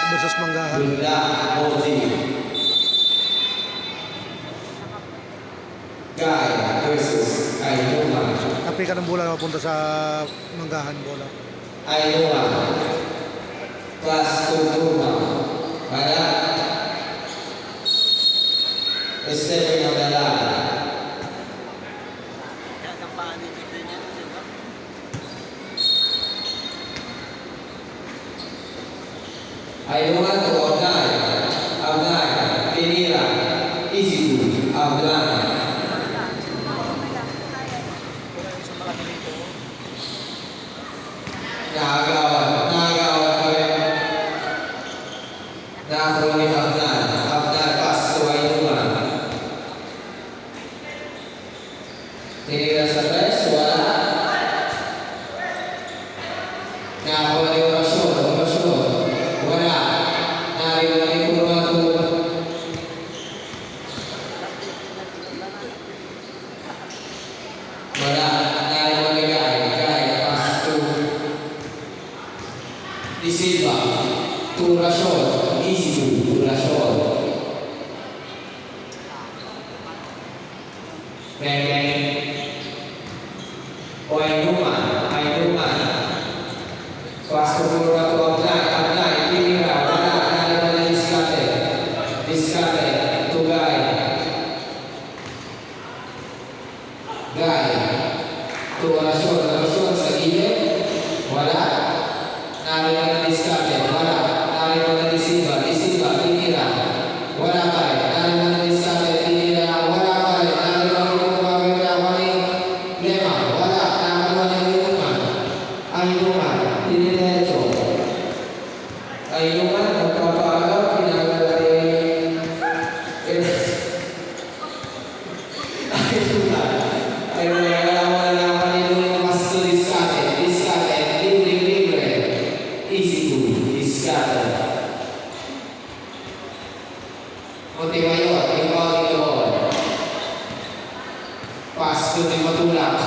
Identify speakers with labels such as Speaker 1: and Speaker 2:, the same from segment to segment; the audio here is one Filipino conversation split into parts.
Speaker 1: Maluwak versus Manggahan.
Speaker 2: Guy versus Ainuma.
Speaker 1: Kapi ka ng bola papunta sa Manggahan bola.
Speaker 2: Ainuma. Kelas Tutuma. Pada Esteban I don't want to apply. Apply. Penila. Easy to apply. Tiga sebelas suara. Nah, kalau Turasol, Isibu, Turasol. Bene. Oenuma, Oenuma. Pasto colorato Atlai, Atlai, Tirira, Atlai, Atlai, Iscate, Iscate, Tugai. Gai. Turasol, Turasol, Sagile, Voilà. Nalai. Kunti ngayon, ipaw ito. Pas, kunti matulak.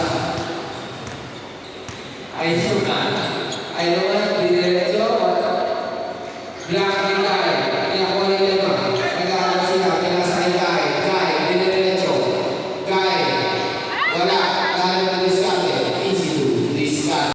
Speaker 2: Ayun na. Ayun na.